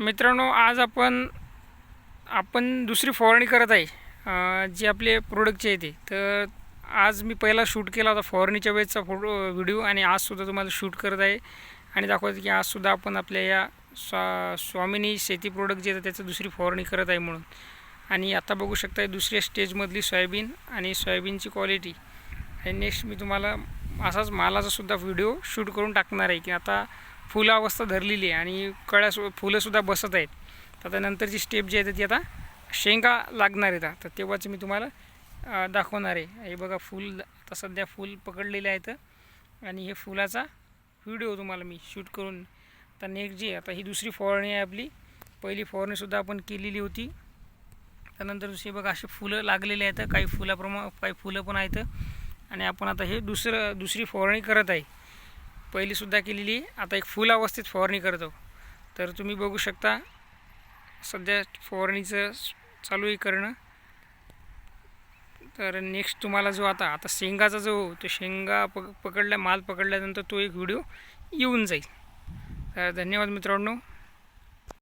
मित्रांनो आज आपण आपण दुसरी फवारणी करत आहे जे जी आपले प्रोडक्टचे आहे ते. तर आज मी पहिला शूट केला होता फवारणीच्या वेळेचा फोटो व्हिडिओ आणि आजसुद्धा तुम्हाला शूट करत आहे. आणि दाखवत की आजसुद्धा आपण आपल्या या स्वा स्वामिनी शेती प्रोडक्ट जे आहे त्याचं दुसरी फवारणी करत आहे म्हणून. आणि आता बघू शकता दुसऱ्या स्टेजमधली सोयाबीन आणि सोयाबीनची क्वालिटी आणि नेक्स्ट मी तुम्हाला असाच मालाचासुद्धा व्हिडिओ शूट करून टाकणार आहे की आता फुलं अवस्था धरलेली आहे आणि कळ्या सु फुलंसुद्धा बसत आहेत. तर आता नंतरची स्टेप जी आहे ती आता शेंगा लागणार आहेत. आता तेव्हाच मी तुम्हाला दाखवणार आहे. हे बघा फूल आता सध्या फूल पकडलेले आहेत. आणि हे फुलाचा व्हिडिओ तुम्हाला मी शूट करून आता नेक्स्ट जी आता ही दुसरी फवारणी आहे आपली. पहिली फवारणीसुद्धा आपण केलेली होती. त्यानंतर दुसरी बघा अशी फुलं लागलेली आहेत. काही फुलाप्रमा काही फुलं पण आहेत. आणि आपण आता हे दुसरं दुसरी फवारणी करत आहे. पहिलीसुद्धा केलेली आता एक फुल अवस्थेत फवारणी करतो तर तुम्ही बघू शकता सध्या फवारणीचं चालू आहे करणं. तर नेक्स्ट तुम्हाला जो आता आता शेंगाचा जो तो शेंगा पक पकडल्या माल पकडल्यानंतर तो एक व्हिडिओ येऊन जाईल. तर धन्यवाद मित्रांनो.